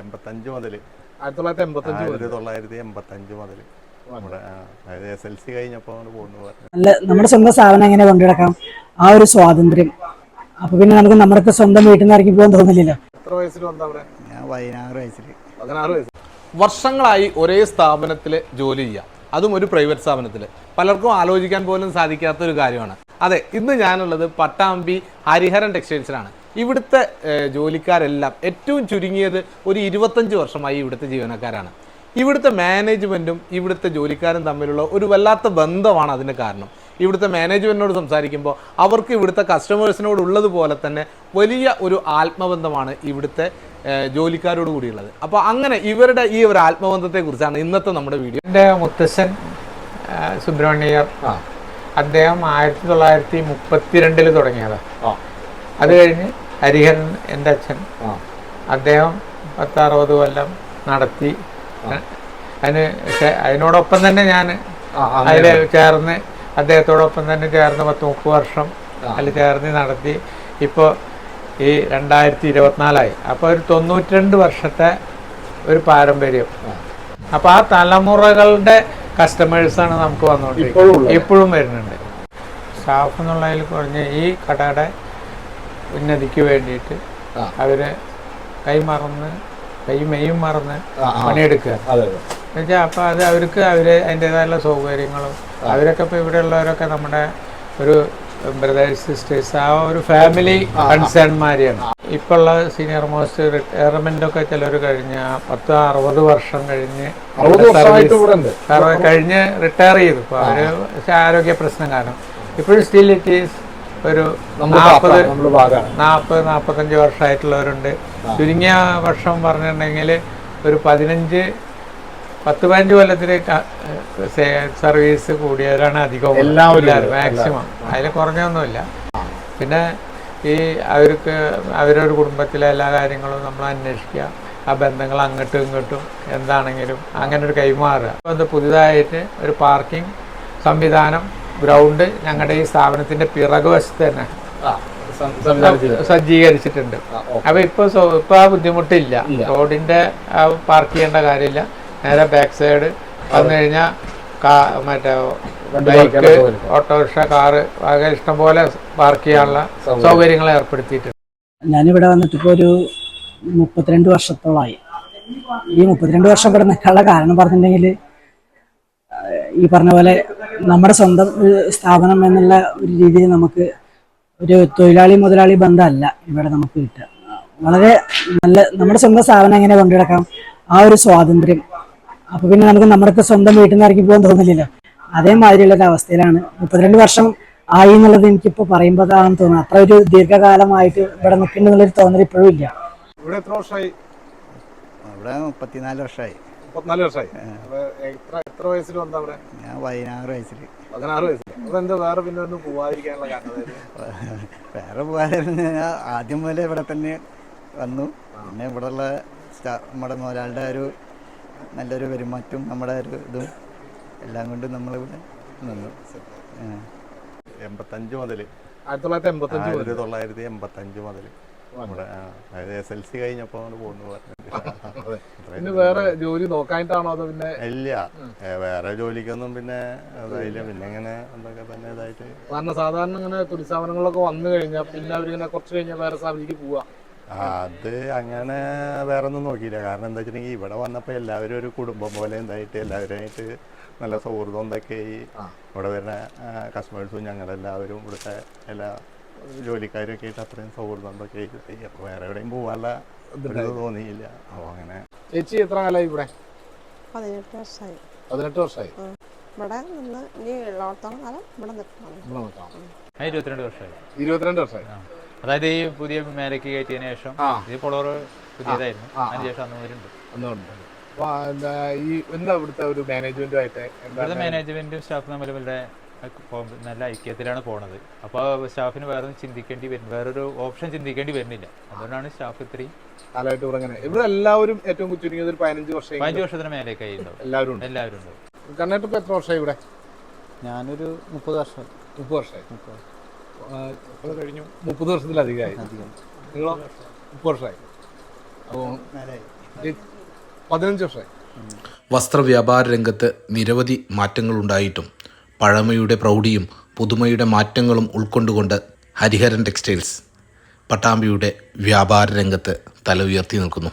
എൺപത്തഞ്ച് മുതൽ ആയിരത്തി തൊള്ളായിരത്തി എൺപത്തഞ്ച് ആയിരത്തി തൊള്ളായിരത്തി എൺപത്തഞ്ച് മുതൽ നമ്മുടെ ആ, അതായത് എസ് എൽ സി കഴിഞ്ഞപ്പോൾ അങ്ങോട്ട് പോകുന്നു പറഞ്ഞു. നല്ല നമ്മുടെ സ്വന്തം സാധനം എങ്ങനെ കൊണ്ടുനടക്കാം? ആ ഒരു സ്വാതന്ത്ര്യം. അപ്പൊ പിന്നെ നമുക്ക് നമ്മുടെ സ്വന്തം വീട്ടിൽ നിന്ന് ഇറങ്ങി പോകാൻ തോന്നില്ലല്ലോ. എത്ര വയസ്സിൽ വന്നാ അവിടെ? ഞാൻ പതിനാറ് വയസ്സിൽ പതിനാറ് വയസ്സ് വർഷങ്ങളായി ഒരേ സ്ഥാപനത്തിൽ ജോലി ചെയ്യാം അതും ഒരു പ്രൈവറ്റ് സ്ഥാപനത്തിൽ പലർക്കും ആലോചിക്കാൻ പോലും സാധിക്കാത്ത ഒരു കാര്യമാണ്. അതെ ഇന്ന് ഞാനുള്ളത് പട്ടാമ്പി ഹരിഹരൻ ടെക്സ്റ്റൈൽസിലാണ് ഇവിടുത്തെ ജോലിക്കാരെല്ലാം ഏറ്റവും ചുരുങ്ങിയത് ഒരു ഇരുപത്തഞ്ച് വർഷമായി ഇവിടുത്തെ ജീവനക്കാരാണ്. ഇവിടുത്തെ മാനേജ്മെന്റും ഇവിടുത്തെ ജോലിക്കാരും തമ്മിലുള്ള ഒരു വല്ലാത്ത ബന്ധമാണ് അതിന് കാരണം. ഇവിടുത്തെ മാനേജ്മെന്റിനോട് സംസാരിക്കുമ്പോൾ അവർക്ക് ഇവിടുത്തെ കസ്റ്റമേഴ്സിനോട് ഉള്ളതുപോലെ തന്നെ വലിയ ഒരു ആത്മബന്ധമാണ് ഇവിടുത്തെ ജോലിക്കാരോട് കൂടിയുള്ളത്. അപ്പോൾ അങ്ങനെ ഇവരുടെ ഈ ഒരു ആത്മബന്ധത്തെക്കുറിച്ചാണ് ഇന്നത്തെ നമ്മുടെ വീഡിയോ. എന്റെ മുത്തശ്ശൻ ആ, സുബ്രഹ്മണ്യർ. അദ്ദേഹം ആയിരത്തി തൊള്ളായിരത്തി മുപ്പത്തിരണ്ടിൽ തുടങ്ങിയതാണ് അത് കഴിഞ്ഞ് ഹരിഹരൻ എന്റെ അച്ഛൻ അദ്ദേഹം പത്തറുപത് കൊല്ലം നടത്തി. അതിന് അതിനോടൊപ്പം തന്നെ ഞാൻ അതിൽ ചേർന്ന് അദ്ദേഹത്തോടൊപ്പം തന്നെ ചേർന്ന് പത്ത് മുപ്പത് വർഷം അതിൽ ചേർന്ന് നടത്തി. ഇപ്പോൾ ഈ രണ്ടായിരത്തി ഇരുപത്തിനാലായി. അപ്പോൾ ഒരു തൊണ്ണൂറ്റിരണ്ട് വർഷത്തെ ഒരു പാരമ്പര്യം. അപ്പോൾ ആ തലമുറകളുടെ കസ്റ്റമേഴ്സാണ് നമുക്ക് വന്നുകൊണ്ടിരിക്കുന്നത്. ഇപ്പോഴും വരുന്നുണ്ട്. സ്റ്റാഫ് എന്നുള്ളതിൽ കുറഞ്ഞ് ഈ കടയുടെ ഉന്നതിക്ക് വേണ്ടിയിട്ട് അവർ കൈമറന്ന് കൈമെയ്യും മറന്ന് പണിയെടുക്കുക. എന്നുവെച്ചാൽ അപ്പോൾ അത് അവർക്ക് അവർ അതിന്റെതായുള്ള സൗകര്യങ്ങളും അവരൊക്കെ ഇപ്പോൾ ഇവിടെ ഉള്ളവരൊക്കെ നമ്മുടെ ഒരു ബ്രദേഴ്സ് സിസ്റ്റേഴ്സ് ആ ഒരു ഫാമിലി കൺസേൺമാരെയാണ് ഇപ്പോൾ ഉള്ള സീനിയർ മോസ്റ്റ് റിട്ടയർമെന്റ് ഒക്കെ ചിലർ കഴിഞ്ഞ പത്ത് അറുപത് വർഷം കഴിഞ്ഞ് കഴിഞ്ഞ് റിട്ടയർ ചെയ്തു. ഇപ്പോൾ അവർ ആരോഗ്യ പ്രശ്നം കാരണം. ഇപ്പോഴും സ്റ്റിൽ ഇറ്റ് ഈസ് ഒരു നാൽപ്പത് നാൽപ്പത് നാൽപ്പത്തഞ്ച് വർഷമായിട്ടുള്ളവരുണ്ട്. ചുരുങ്ങിയ വർഷം പറഞ്ഞിട്ടുണ്ടെങ്കിൽ ഒരു പതിനഞ്ച് പത്ത് പതിനഞ്ച് കൊല്ലത്തിന് സർവീസ് കൂടിയവരാണ് അധികം എല്ലാവരും മാക്സിമം. അതിൽ കുറഞ്ഞൊന്നുമില്ല. പിന്നെ ഈ അവർക്ക് അവരൊരു കുടുംബത്തിലെ എല്ലാ കാര്യങ്ങളും നമ്മൾ അന്വേഷിക്കുക. ആ ബന്ധങ്ങൾ അങ്ങോട്ടും ഇങ്ങോട്ടും എന്താണെങ്കിലും അങ്ങനെ ഒരു കൈമാറുക. അപ്പോൾ അത് പുതുതായിട്ട് ഒരു പാർക്കിംഗ് സംവിധാനം ഗ്രൗണ്ട് ഞങ്ങളുടെ ഈ സ്ഥാപനത്തിന്റെ പിറകുവശത്ത് തന്നെ. സജ്ജീകരിച്ചിട്ടുണ്ട്. അപ്പൊ ഇപ്പൊ ഇപ്പൊ ആ ബുദ്ധിമുട്ടില്ല. റോഡിന്റെ പാർക്ക് ചെയ്യേണ്ട കാര്യമില്ല. നേരെ ബാക്ക് സൈഡ് വന്നു കഴിഞ്ഞാൽ മറ്റേ ബൈക്ക് ഓട്ടോറിക്ഷ കാറ് ആകെ ഇഷ്ടംപോലെ പാർക്ക് ചെയ്യാനുള്ള സൗകര്യങ്ങൾ ഏർപ്പെടുത്തിയിട്ടുണ്ട്. ഞാനിവിടെ വന്നിട്ട് ഇപ്പോൾ ഒരു മുപ്പത്തിരണ്ട് വർഷത്തോളമായി ഈ മുപ്പത്തിരണ്ട് വർഷം ഇവിടെ നിൽക്കാനുള്ള കാരണം പറഞ്ഞിട്ടുണ്ടെങ്കിൽ ഈ പറഞ്ഞ പോലെ നമ്മുടെ സ്വന്തം സ്ഥാപനം എന്നുള്ള ഒരു രീതിയിൽ നമുക്ക് ഒരു തൊഴിലാളി മുതലാളി ബന്ധമല്ല ഇവിടെ നമുക്ക് കിട്ടുക. വളരെ നല്ല നമ്മുടെ സ്വന്തം സ്ഥാപനം എങ്ങനെ കൊണ്ടുനടക്കാം? ആ ഒരു സ്വാതന്ത്ര്യം. അപ്പൊ പിന്നെ നമുക്ക് നമ്മുടെ സ്വന്തം വീട്ടിൽ നിന്ന് ഇറങ്ങി പോകാൻ തോന്നില്ലല്ലോ. അതേമാതിരിയുള്ള ഒരു അവസ്ഥയിലാണ്. മുപ്പത്തിരണ്ട് വർഷം ആയി എന്നുള്ളത് എനിക്കിപ്പോൾ പറയുമ്പോൾ അതാണ് തോന്നുന്നത്. അത്ര ഒരു ദീർഘകാലമായിട്ട് ഇവിടെ നിൽക്കുന്നുള്ളൊരു തോന്നൽ ഇപ്പോഴും ഇല്ല. ഇവിടെ എത്ര വർഷമായി? ഇവിടെ മുപ്പത്തിനാല് വർഷമായി. മുപ്പത്തിനാല് വർഷമായി. എത്ര എത്ര വയസ്സിൽ വന്നാ അവിടെ? ഞാൻ പതിനാറ് വയസ്സിൽ പതിനാറ് വയസ്സിൽ അതെന്താ വേറെ പിന്നെ ഒന്നും പോവാതിരിക്കാനുള്ള കാരണം വേറെ പോകാതെ ഞാൻ ആദ്യം മുതലേ ഇവിടെ തന്നെ വന്നു. പിന്നെ ഇവിടെയുള്ള ഉള്ള നമ്മുടെ മുതലാളുടെ ഒരു നല്ലൊരു പെരുമാറ്റവും നമ്മുടെ ഒരു ഇതും എല്ലാം കൊണ്ടും നമ്മളിവിടെ നിന്നു. എൺപത്തഞ്ച് മുതൽ ആയിരത്തി തൊള്ളായിരത്തി എൺപത്തഞ്ച് ആയിരത്തി തൊള്ളായിരത്തി എൺപത്തഞ്ച് മുതൽ നമ്മുടെ അതായത് എസ് എൽ സി കഴിഞ്ഞപ്പോൾ അങ്ങോട്ട് പോകുന്നു പിന്നെ വേറെ ജോലി നോക്കാനായിട്ടാണോ അതോ പിന്നെ ഇല്ല. വേറെ ജോലിക്കൊന്നും പിന്നെ ഇല്ല പിന്നെ ഇങ്ങനെ എന്തൊക്കെ തന്നെ ഇതായിട്ട്. കാരണം സാധാരണ ഇങ്ങനെ തൊഴിൽ വന്നു കഴിഞ്ഞാൽ പിന്നെ അവരിങ്ങനെ കുറച്ച് കഴിഞ്ഞാൽ വേറെ സ്ഥാപനത്തിലേക്ക് പോവാ. അത് അങ്ങനെ വേറെ ഒന്നും നോക്കിയില്ല. കാരണം എന്താ വെച്ചിട്ടുണ്ടെങ്കിൽ ഇവിടെ വന്നപ്പോൾ എല്ലാവരും ഒരു കുടുംബം പോലെ എന്തായിട്ട് എല്ലാവരുമായിട്ട് നല്ല സൗഹൃദം എന്തൊക്കെ ഈ ഇവിടെ വരുന്ന കസ്റ്റമേഴ്സും ഞങ്ങളെല്ലാവരും ഇവിടുത്തെ എല്ലാ ജോലിക്കാരും ഒക്കെ ആയിട്ട് അത്രയും സൗഹൃദം എന്തൊക്കെ ആയിട്ട്. അപ്പോൾ വേറെ എവിടെയും പോകാനുള്ള തോന്നിയില്ല. അപ്പോൾ അങ്ങനെ. ചേച്ചി എത്ര കാലമായി ഇവിടെ? പതിനെട്ട് വർഷമായി പതിനെട്ട് വർഷമായി ഇവിടെ നിന്ന് ഇനി ഉള്ളോടത്തോളം കാലം ഇവിടെ നിൽക്കണം. ഇവിടെ നോക്കാം ഞാൻ ഇരുപത്തിരണ്ട് വർഷമായി. ഇരുപത്തിരണ്ട് വർഷമായി അതായത് ഈ പുതിയ മേലേക്ക് കയറ്റിയതിനു ശേഷം ആ. ഇത് ഫോളോവർ പുതിയതായിരുന്നു. അതിന് ശേഷം അന്ന് മുതലുണ്ട് ഒന്നുണ്ട് അപ്പൊ എന്താ ഈ എന്താ ഇവിടുത്തെ ഒരു മാനേജ്മെന്റുമായിട്ട് എന്താ ഇവിടുത്തെ മാനേജ്മെന്റും സ്റ്റാഫും തമ്മിൽ വളരെ കോ- നല്ല ഐക്യത്തിലാണ് പോണത്. അപ്പോൾ സ്റ്റാഫിന് വേറെ ചിന്തിക്കേണ്ടി വരും വേറൊരു ഓപ്ഷൻ ചിന്തിക്കേണ്ടി വരുന്നില്ല. അതുകൊണ്ടാണ് സ്റ്റാഫ് ഇത്രയും കാലമായിട്ട് ഇവിടെ അങ്ങനെ ഇവിടെ എല്ലാവരും ഏറ്റവും ചുരുങ്ങിയത് ഒരു പതിനഞ്ച് വർഷം പതിനഞ്ച് വർഷത്തിന് മേലെ ഉണ്ടാവും. എല്ലാവരും ഉണ്ട്. എല്ലാവരും ഉണ്ട്. കണ്ണേട്ട് എത്ര വർഷമായി ഇവിടെ? ഞാനൊരു മുപ്പത് വർഷം. മുപ്പത് വർഷമായി. മുപ്പത് കഴിഞ്ഞു? മുപ്പത് വർഷത്തിലധികമായി. നിങ്ങളോ? മുപ്പത് വർഷമായി. അപ്പോൾ പതിനഞ്ച് വർഷമായി. വസ്ത്രവ്യാപാര രംഗത്ത് നിരവധി മാറ്റങ്ങളുണ്ടായിട്ടും പഴമയുടെ പ്രൗഢിയും പുതുമയുടെ മാറ്റങ്ങളും ഉൾക്കൊണ്ടുകൊണ്ട് ഹരിഹരൻ ടെക്സ്റ്റൈൽസ് പട്ടാമ്പിയുടെ വ്യാപാര രംഗത്ത് തല ഉയർത്തി നിൽക്കുന്നു.